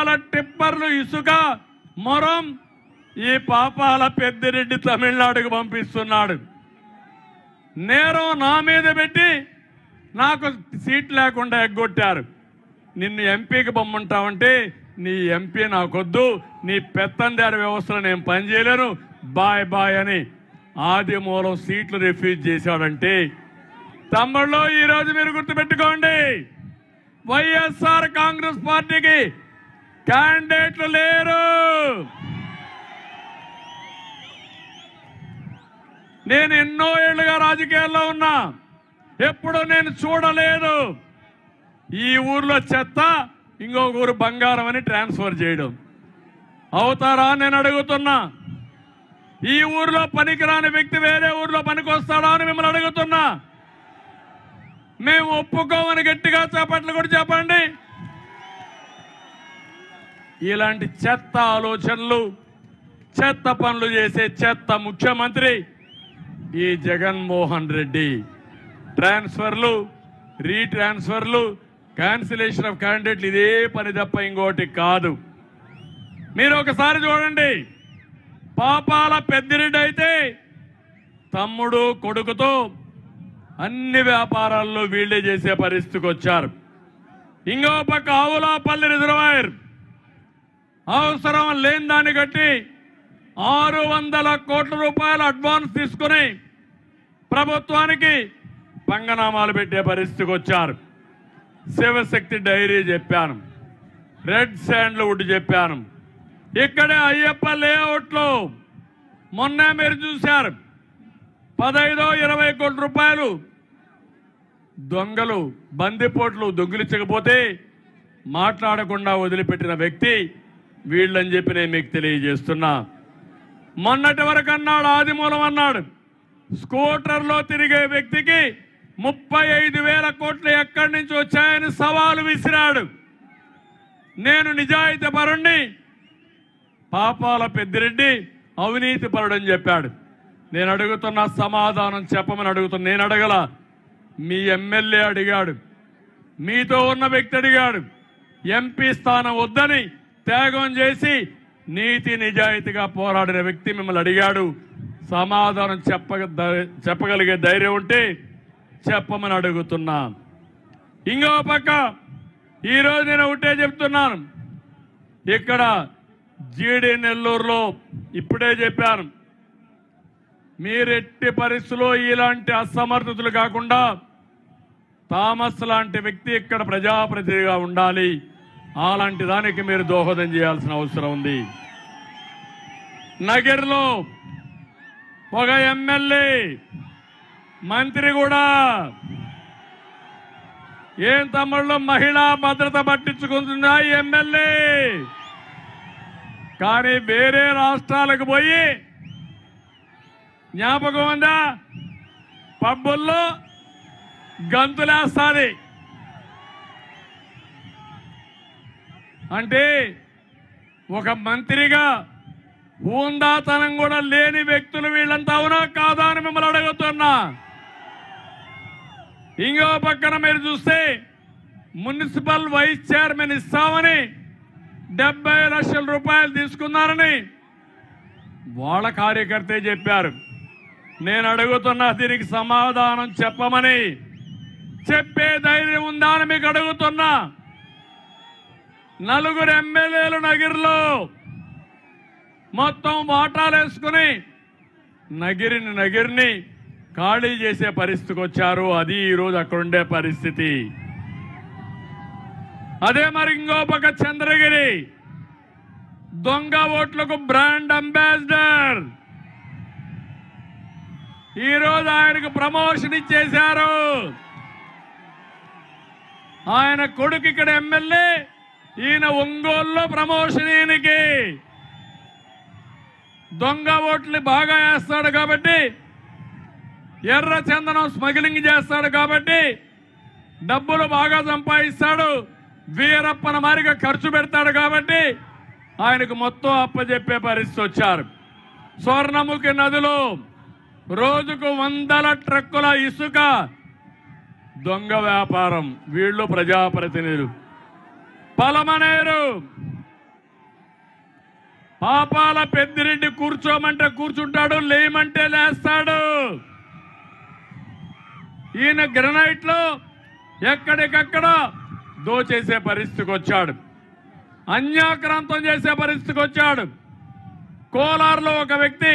వందల టిప్పర్లు ఇసుక మొరం ఈ పాపాల పెద్దిరెడ్డి తమిళనాడుకు పంపిస్తున్నాడు. నేరం నా మీద పెట్టి నాకు సీట్ లేకుండా ఎగ్గొట్టారు. నిన్ను ఎంపీకి పంపుంటావంటే నీ ఎంపీ నాకొద్దు నీ పెత్తందారి వ్యవస్థలో నేను పనిచేయలేను. బాయ్ బాయ్ అని ఆది మూలం సీట్లు రిఫ్యూజ్ చేశాడంటే. తమ్ముళ్ళు ఈరోజు మీరు గుర్తుపెట్టుకోండి. వైఎస్ఆర్ కాంగ్రెస్ పార్టీకి క్యాండిడేట్లు లేరు. నేను ఎన్నో ఏళ్ళుగా రాజకీయాల్లో ఉన్నా ఎప్పుడు నేను చూడలేదు. ఈ ఊర్లో చెత్త ఇంకొక ఊరు బంగారం అని ట్రాన్స్ఫర్ చేయడం. అవుతారా నేను అడుగుతున్నా. ఈ ఊర్లో పనికిరాని వ్యక్తి వేరే ఊర్లో పనికొస్తాడా అని మిమ్మల్ని అడుగుతున్నా. మేము ఒప్పుకోమని గట్టిగా చేపట్లు కూడా చెప్పండి ఇలాంటి చెత్త ఆలోచనలు చెత్త పనులు చేసే చెత్త ముఖ్యమంత్రి ఈ జగన్మోహన్ రెడ్డి. ట్రాన్స్ఫర్లు రీట్రాన్స్ఫర్లు క్యాన్సిలేషన్ ఆఫ్ క్యాండిడేట్లు ఇదే పని తప్ప ఇంకోటి కాదు. మీరు ఒకసారి చూడండి. పాపాల పెద్దిరెడ్డి అయితే తమ్ముడు కొడుకుతో అన్ని వ్యాపారాల్లో వీళ్ళే చేసే పరిస్థితికి వచ్చారు. ఇంకో పక్క ఆవులాపల్లి రిజర్వాయర్. అవసరం లేని దాన్ని కట్టి ఆరు వందల కోట్ల రూపాయల అడ్వాన్స్ తీసుకుని ప్రభుత్వానికి పంగనామాలు పెట్టే పరిస్థితికి వచ్చారు. శివశక్తి డైరీ చెప్పాను. రెడ్ శాండ్వుడ్ చెప్పాను. ఇక్కడే అయ్యప్ప లేఅవుట్లో మొన్న మీరు చూశారు. పదహైదో ఇరవై కోట్ల రూపాయలు దొంగలు బందిపోట్లు దొంగిలించకపోతే మాట్లాడకుండా వదిలిపెట్టిన వ్యక్తి వీళ్ళని చెప్పి నేను మీకు తెలియజేస్తున్నా. మొన్నటి వరకు అన్నాడు ఆదిమూలం అన్నాడు. స్కూటర్లో తిరిగే వ్యక్తికి ముప్పై ఐదు వేల కోట్లు ఎక్కడి నుంచి వచ్చాయని సవాలు విసిరాడు. నేను నిజాయితీ పరుణ్ణి పాపాల పెద్దిరెడ్డి అవినీతి పరుడని చెప్పాడు. నేను అడుగుతున్న సమాధానం చెప్పమని అడుగుతున్నా. నేను అడగల మీ ఎమ్మెల్యే అడిగాడు. మీతో ఉన్న వ్యక్తి అడిగాడు. ఎంపీ స్థానం వద్దని త్యాగం చేసి నీతి నిజాయితీగా పోరాడిన వ్యక్తి మిమ్మల్ని అడిగాడు. సమాధానం చెప్పగ చెప్పగలిగే ధైర్యం ఉంటే చెప్పమని అడుగుతున్నా. ఇంకో పక్క ఈరోజు నేను ఒకటే చెప్తున్నాను. ఇక్కడ జీడి నెల్లూరులో ఇప్పుడే చెప్పాను. మీరెట్టి పరిస్థితుల్లో ఇలాంటి అసమర్థతలు కాకుండా థామస్ లాంటి వ్యక్తి ఇక్కడ ప్రజాప్రతినిధిగా ఉండాలి. అలాంటి దానికి మీరు దోహదం చేయాల్సిన అవసరం ఉంది. నగర్లో ఒక ఎమ్మెల్యే మంత్రి కూడా ఏం తమ్ముళ్ళు మహిళా భద్రత పట్టించుకుంటుందా ఎమ్మెల్యే? కానీ వేరే రాష్ట్రాలకు పోయి జ్ఞాపకం ఉందా? పబ్బుల్లో గంతులేస్తాది. అంటే ఒక మంత్రిగా హూందాతనం కూడా లేని వ్యక్తులు వీళ్ళంతా అవునా కాదా అని మిమ్మల్ని అడుగుతున్నా. ఇంకో పక్కన మీరు చూస్తే మున్సిపల్ వైస్ చైర్మన్ ఇస్తామని డెబ్బై లక్షల రూపాయలు తీసుకున్నారని వాళ్ళ కార్యకర్తే చెప్పారు. నేను అడుగుతున్నా దీనికి సమాధానం చెప్పమని చెప్పే ధైర్యం ఉందా అని మీకు అడుగుతున్నా. నలుగురు ఎమ్మెల్యేలు నగిరిలో మొత్తం వాటాలు వేసుకుని నగిరిని నగిరిని ఖాళీ చేసే పరిస్థితికి వచ్చారు. అది ఈరోజు అక్కడుండే పరిస్థితి. అదే మరి ఇంకో పక్క చంద్రగిరి. దొంగ ఓట్లకు బ్రాండ్ అంబాసిడర్. ఈరోజు ఆయనకు ప్రమోషన్ ఇచ్చేశారు. ఆయన కొడుకు ఇక్కడ ఎమ్మెల్యే. ఈయన ఒంగోలులో ప్రమోషన్ ఈయనకి. దొంగ ఓట్లు బాగా వేస్తాడు కాబట్టి ఎర్ర చందనం స్మగ్లింగ్ చేస్తాడు కాబట్టి డబ్బులు బాగా సంపాదిస్తాడు వీరప్పన మారిగా ఖర్చు పెడతాడు కాబట్టి ఆయనకు మొత్తం అప్పజెప్పే పరిస్థితి వచ్చారు. స్వర్ణముఖి నదిలో రోజుకు వందల ట్రక్కుల ఇసుక దొంగ వ్యాపారం వీళ్ళు ప్రజాప్రతినిధులు. బలమనేరు. పాపాల పెద్దిరెడ్డి కూర్చోమంటే కూర్చుంటాడు లేమంటే లేస్తాడు. ఈయన గ్రనైట్లో ఎక్కడికక్కడ దోచేసే పరిస్థితికి వచ్చాడు. అన్యాక్రాంతం చేసే పరిస్థితికి వచ్చాడు. కోలార్లో ఒక వ్యక్తి